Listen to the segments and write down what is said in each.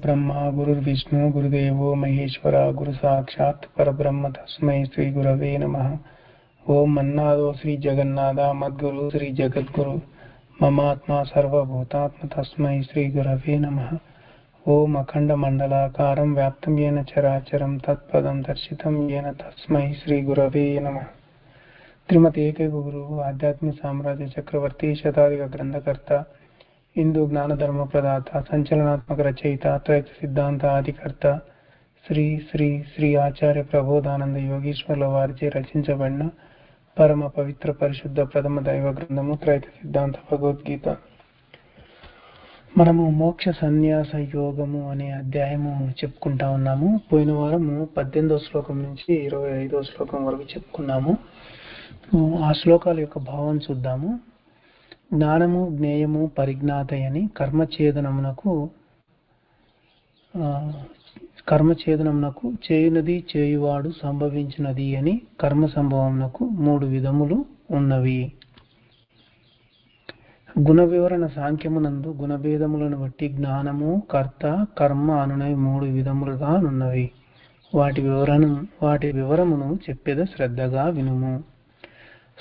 బ్రహ్మ గురుర్విష్ణు గురుదేవో మహేశ్వర గురు సాక్షాత్ పరబ్రహ్మ తస్మై శ్రీ గురవే నమ ఓం మన్నాదో శ్రీ జగన్నాథ మద్గురు శ్రీ జగద్గురు మమాత్మా సర్వభూతాత్మ తస్మై శ్రీ గురవే నమ ఓం అఖండ మండలాకారం వ్యాప్తం ఏన చరాచరం తత్పదం దర్శితం ఏన తస్మై శ్రీ గురవే నమ శ్రీమతి ఏకైక గురువు ఆధ్యాత్మిక సామ్రాజ్య చక్రవర్తి శతాధిక గ్రంథకర్త హిందూ జ్ఞానధర్మ ప్రదాత సంచలనాత్మక రచయిత అద్వైత సిద్ధాంత ఆదికర్త శ్రీ శ్రీ శ్రీ ఆచార్య ప్రబోధానంద యోగీశ్వర్ల వారిచే రచించబడిన పరమ పవిత్ర పరిశుద్ధ ప్రథమ దైవ గ్రంథము త్రైత సిద్ధాంత భగవద్గీత. మనము మోక్ష సన్యాస యోగము అనే అధ్యాయము చెప్పుకుంటా ఉన్నాము. పోయిన వారము పద్దెనిమిదో శ్లోకం నుంచి ఇరవై ఐదో శ్లోకం వరకు చెప్పుకున్నాము. ఆ శ్లోకాల యొక్క భావం చూద్దాము. జ్ఞానము జ్ఞేయము పరిజ్ఞాతయని కర్మఛేదనమునకు కర్మఛేదనమునకు చేయునది చేయువాడు సంభవించినది అని కర్మ సంభవమునకు మూడు విధములు ఉన్నవి. గుణ వివరణ సాంఖ్యమునందు గుణభేదములను బట్టి జ్ఞానము కర్త కర్మ అనునవి మూడు విధములుగా ఉన్నవి వాటి వివరణ వాటి వివరమును చెప్పేద శ్రద్ధగా వినుము.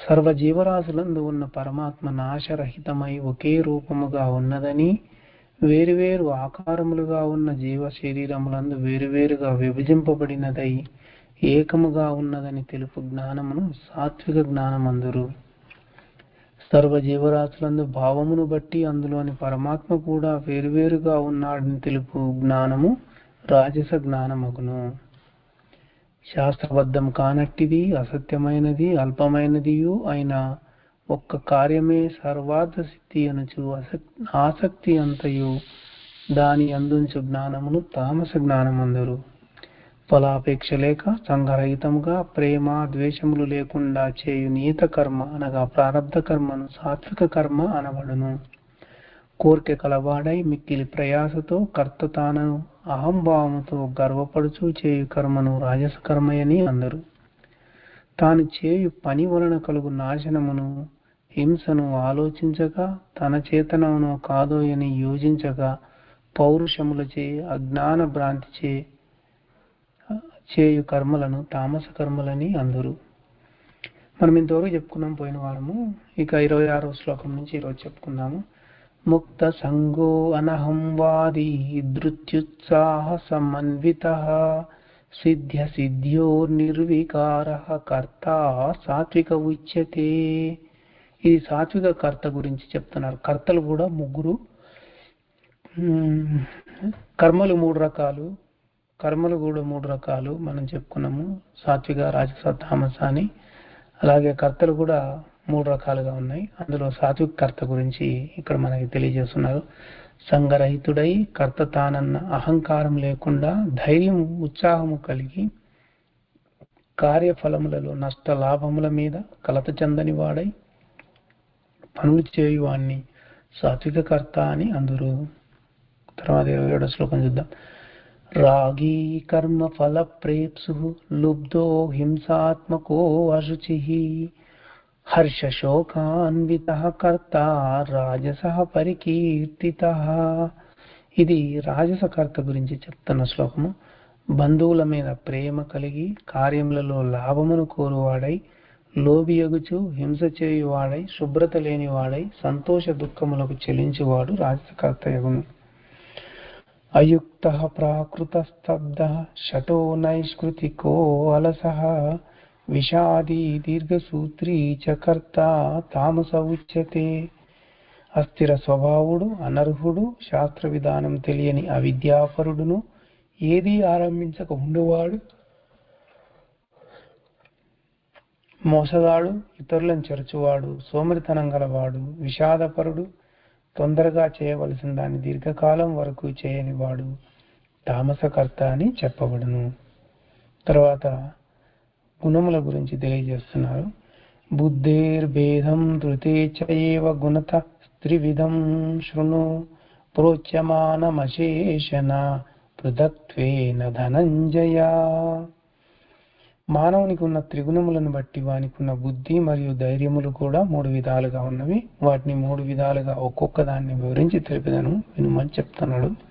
సర్వ జీవరాశులందు ఉన్న పరమాత్మ నాశరహితమై ఒకే రూపముగా ఉన్నదని వేరువేరు ఆకారములుగా ఉన్న జీవ శరీరములందు వేరువేరుగా విభజింపబడినదై ఏకముగా ఉన్నదని తెలుపు జ్ఞానమును సాత్విక జ్ఞానమందురు. సర్వ జీవరాశులందు భావమును బట్టి అందులోని పరమాత్మ కూడా వేరువేరుగా ఉన్నాడని తెలుపు జ్ఞానము రాజస జ్ఞానమగును. శాస్త్రబద్ధం కానట్టిది అసత్యమైనది అల్పమైనదియు అయిన ఒక్క కార్యమే సర్వార్థ సిద్ధి అనుచు అసక్- ఆసక్తి అంతయు దాని అందుంచు జ్ఞానమును తామస జ్ఞానమందరు. ఫలాపేక్ష లేక సంఘరహితముగా ప్రేమ ద్వేషములు లేకుండా చేయు నియత కర్మ అనగా ప్రారంధ కర్మను సాత్విక కర్మ అనబడును. కోరిక కలవాడై మిక్కిలి ప్రయాసతో కర్త తాను అహంభావముతో గర్వపడుచు చేయు కర్మను రాజస కర్మయని అందరు. తాను చేయు పని వలన కలుగు నాశనమును హింసను ఆలోచించక తన చేతనమునో కాదోయని యోజించక పౌరుషములచే అజ్ఞాన భ్రాంతిచే చేయు కర్మలను తామస కర్మలని అందరు. మనం ఇంతవరకు చెప్పుకున్నాం పోయిన వారము. ఇక ఇరవై ఆరో శ్లోకం నుంచి ఈరోజు చెప్పుకుందాము. ముక్త సంగో అనహంవాది ధృత్యుత్సాహ సమన్విత సిద్ధ్య సిద్ధ్యో నిర్వికార కర్త సాత్విక ఉచ్యతే ఇది సాత్విక కర్త గురించి చెప్తున్నారు. కర్తలు కూడా ముగ్గురు కర్మలు మూడు రకాలు కర్మలు కూడా మూడు రకాలు మనం చెప్పుకున్నాము. సాత్విక రాజస తామస అని అలాగే కర్తలు కూడా మూడు రకాలుగా ఉన్నాయి. అందులో సాత్విక కర్త గురించి ఇక్కడ మనకి తెలియజేస్తున్నారు. సంగరహితుడై కర్త తానన్న అహంకారం లేకుండా ధైర్యం ఉత్సాహము కలిగి కార్యఫలములలో నష్ట లాభముల మీద కలత చెందని వాడై పనులు చేయువాణ్ణి సాత్విక కర్త అని అందరూ. తర్వాత ఇరవై ఏడో శ్లోకం చూద్దాం. రాగీ కర్మ ఫల ప్రేప్సు లుబ్ధో హింసాత్మకో అశుచి. హర్షశోకాన్విత కర్త రాజస పరికీర్తిత ఇది రాజసకర్త గురించి చెప్తున్న శ్లోకము. బంధువుల మీద ప్రేమ కలిగి కార్యములలో లాభమును కోరువాడై లోబియగుచు హింస చేయువాడై శుభ్రత లేనివాడై సంతోష దుఃఖములకు చెలించువాడు రాజసకర్త యగును. అయుక్త ప్రాకృతస్తబ్ద షటో నైష్కృతికో అలస। విషాదీ దీర్ఘసూత్రీ చకర్త తామస ఉచ్యతే అస్థిర స్వభావుడు అనర్హుడు శాస్త్ర విధానం తెలియని అవిద్యాపరుడును ఏది ఆరంభించక ఉండువాడు. మోసగాడు ఇతరులను చెరచువాడు సోమరితనం గలవాడు విషాదపరుడు తొందరగా చేయవలసిన దాన్ని దీర్ఘకాలం వరకు చేయనివాడు. తామసకర్త అని చెప్పబడును. తర్వాత గుణముల గురించి తెలియజేస్తున్నారు. బుద్ధేర్భేదం ధృతే చైవ గుణత త్రివిధం శృణు ప్రోచ్యమానమశేషణ పృథక్వేన ధనంజయ. మానవునికి ఉన్న త్రిగుణములను బట్టి వానికి ఉన్న బుద్ధి మరియు ధైర్యములు కూడా మూడు విధాలుగా ఉన్నవి. వాటిని మూడు విధాలుగా ఒక్కొక్క దాన్ని వివరించి తెలిపిదను వినుమని చెప్తున్నాడు.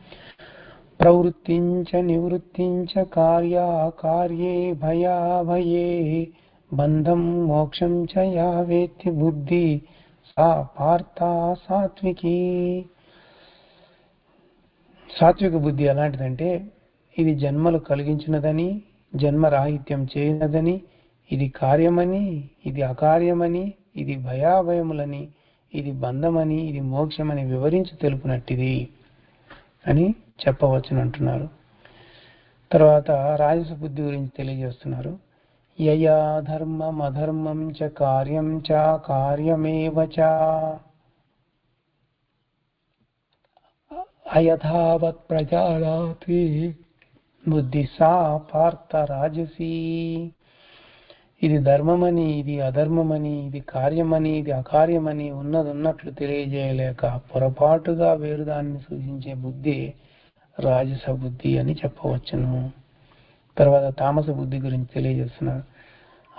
ప్రవృత్తించ నివృత్తించ కార్యాకార్యే భయాభయే బంధం మోక్షం చ యా వేత్తి బుద్ధి సా పార్థ సాత్వికి సాత్విక బుద్ధి ఎలాంటిదంటే ఇది జన్మలు కలిగించినదని జన్మరాహిత్యం చేయనదని ఇది కార్యమని ఇది అకార్యమని ఇది భయాభయములని ఇది బంధమని ఇది మోక్షమని వివరించి తెలుపునట్టిది అని చెప్పవచ్చును అంటున్నారు. తర్వాత రాజస బుద్ధి గురించి తెలియజేస్తున్నారు. యయా ధర్మం అధర్మం చ కార్యం చ కార్యమేవ చ. అయథావత్ ప్రజాతి బుద్ధి సా పార్థ రాజసీ. ఇది ధర్మమని ఇది అధర్మమని ఇది కార్యమని ఇది అకార్యమని ఉన్నది ఉన్నట్లు తెలియజేయలేక పొరపాటుగా వేరు దాన్ని సూచించే బుద్ధి రాజస బుద్ధి అని చెప్పవచ్చును. తర్వాత తామస బుద్ధి గురించి తెలియజేస్తున్నారు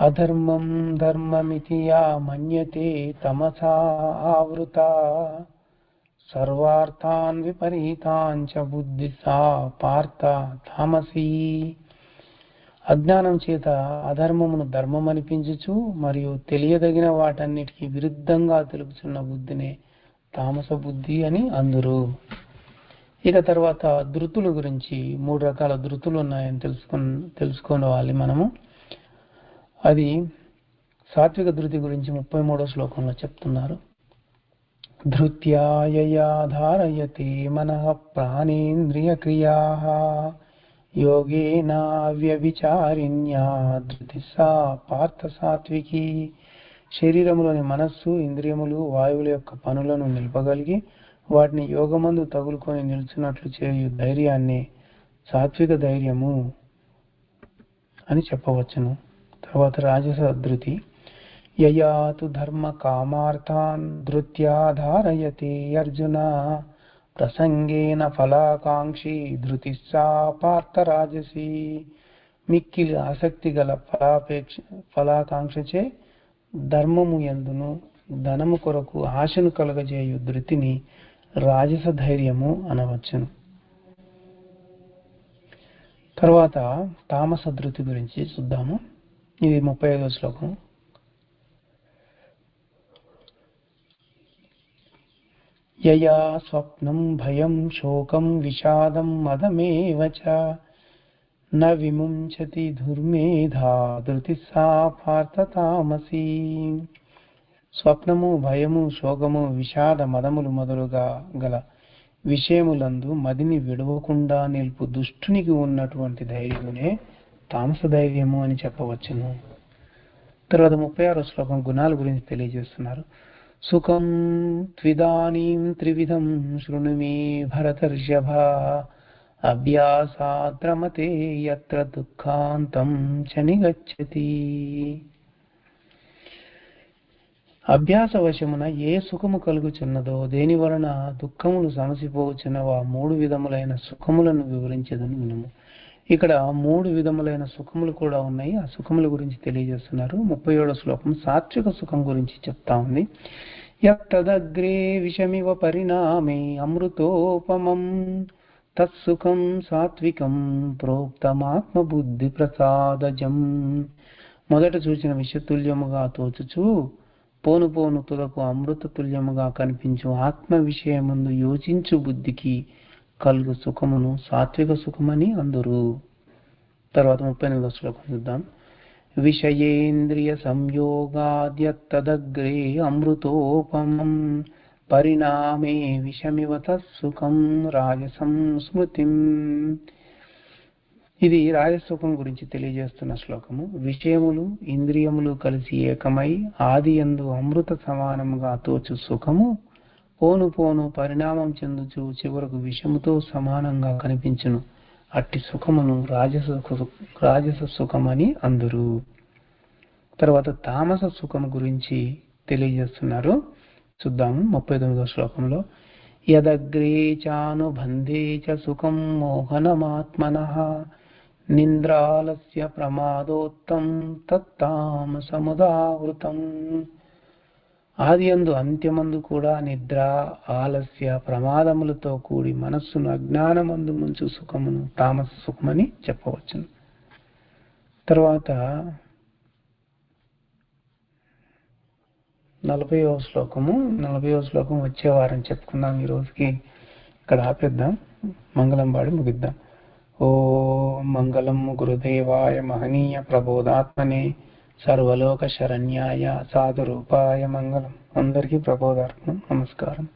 అధర్మం ధర్మమితి యా మన్యతే తమసా ఆవృత. సర్వార్థాన్ విపరీతాన్ చ బుద్ధి సా పార్థ తామసీ. అజ్ఞానం చేత అధర్మమును ధర్మం అనిపించుచు మరియు తెలియదగిన వాటన్నిటికీ విరుద్ధంగా తెలుపుచున్న బుద్ధినే తామస బుద్ధి అని అందురు. ఇక తర్వాత ధృతుల గురించి మూడు రకాల ధృతులు ఉన్నాయని తెలుసుకుని తెలుసుకోవాలి మనము. అది సాత్విక ధృతి గురించి ముప్పై మూడో శ్లోకంలో చెప్తున్నారు. ధృత్యాయయా ధారయతే ప్రాణేంద్రియ క్రియా యోగేన వ్యభిచారిణ్యా ధృతి సా పార్థ సాత్వికి. శరీరములోని మనస్సు ఇంద్రియములు వాయువుల యొక్క పనులను నిలపగలిగి వాటిని యోగమందు తగులుకొని నిలుచున్నట్లు చేయు ధైర్యాన్ని సాత్విక ధైర్యము అని చెప్పవచ్చును. తర్వాత రాజస ధృతి యయాతు ధర్మ కామార్థాన్ ధృత్యాధారయతి అర్జున. ప్రసంగేన ఫలాకాంక్షి ధృతి సా పార్థ రాజసి. మిక్కిలి ఆసక్తి గల ఫలాపేక్ష ఫలాకాంక్షచే ధర్మము ఎందును ధనము కొరకు ఆశను కలగజేయు ధృతిని రాజస ధైర్యము అనవచ్చును. తర్వాత తామస ధృతి గురించి చూద్దాము. ఇది ముప్పై ఐదో శ్లోకం. యయా స్వప్నం భయం శోకం విషాదం మదమేవ చ న విముంచతి దుర్మేధా ధృతి సా పార్థ తామసి. స్వప్నము భయము శోకము విషాద మదములు మొదలుగా గల విషయములందు మదిని విడవకుండా నిలుపు దుష్టునికి ఉన్నటువంటి ధైర్యమునే తామస ధైర్యము అని చెప్పవచ్చును. తర్వాత ముప్పై ఆరో శ్లోకం గుణాల గురించి తెలియజేస్తున్నారు. సుఖం త్విదానీం త్రివిధం శృణు మే భరతర్షభ అభ్యాసాద్రమతే యత్ర దుఃఖాంతం చనిగచ్చతి అభ్యాసవశమున అభ్యాస వశమున ఏ సుఖము కలుగుచున్నదో దేని వలన దుఃఖములు సమసిపోవచ్చునవో ఆ మూడు విధములైన సుఖములను వివరించేదని వినము. ఇక్కడ మూడు విధములైన సుఖములు కూడా ఉన్నాయి. ఆ సుఖముల గురించి తెలియజేస్తున్నారు. ముప్పై ఏడో శ్లోకం సాత్విక సుఖం గురించి చెప్తా ఉంది. యత్తదగ్రే విషమివ పరిణామే అమృతోపమం తత్సుఖం సాత్వికం ప్రోక్తమాత్మబుద్ధి ప్రసాదజం మొదట చూసిన విషతుల్యముగా తోచుచు పోను పోను తులకు అమృత తుల్యముగా కనిపించు ఆత్మ విషయముందు యోచించు బుద్ధికి కలుగు సుఖమును సాత్విక సుఖమని అందరు. తర్వాత ముప్పై ఎనిమిదో శ్లోకం చూద్దాం. విషయేంద్రియ సంయోగాద్యత్తదగ్రే అమృతోపమం పరిణామే విషమివ సుఖం రాజసం స్మృతిం. ఇది రాజసుఖం గురించి తెలియజేస్తున్న శ్లోకము. విషయములు ఇంద్రియములు కలిసి ఏకమై ఆది ఎందు అమృత సమానముగా తోచు సుఖము. పోను పోను పరిణామం చెందుచు చివరకు విషముతో సమానంగా కనిపించును. అట్టి సుఖమును రాజస రాజస సుఖమని అందరు. తర్వాత తామస సుఖం గురించి తెలియజేస్తున్నారు. చూద్దాము ముప్పై తొమ్మిదో శ్లోకంలో. యదగ్రే చానుబంధే చ సుఖం మోహనమాత్మన నింద్రాలస్య ప్రమాదోత్తం తత్తామ సముదావృతం. ఆదియందు అంత్యమందు కూడా నిద్ర ఆలస్య ప్రమాదములతో కూడి మనస్సును అజ్ఞానమందు ముంచు సుఖమును తామస సుఖమని చెప్పవచ్చును. తర్వాత నలభైవ శ్లోకము నలభైవ శ్లోకం వచ్చే వారం చెప్పుకుందాం ఈ రోజుకి ఇక్కడ ఆపేద్దాం మంగళం పాడి ముగిద్దాం. ఓ మంగళం గురుదేవాయ మహనీయ ప్రబోధాత్మనే సర్వలోక శరణ్యాయ సాధురూపాయ మంగళం. అందరికీ ప్రబోధార్థం నమస్కారం.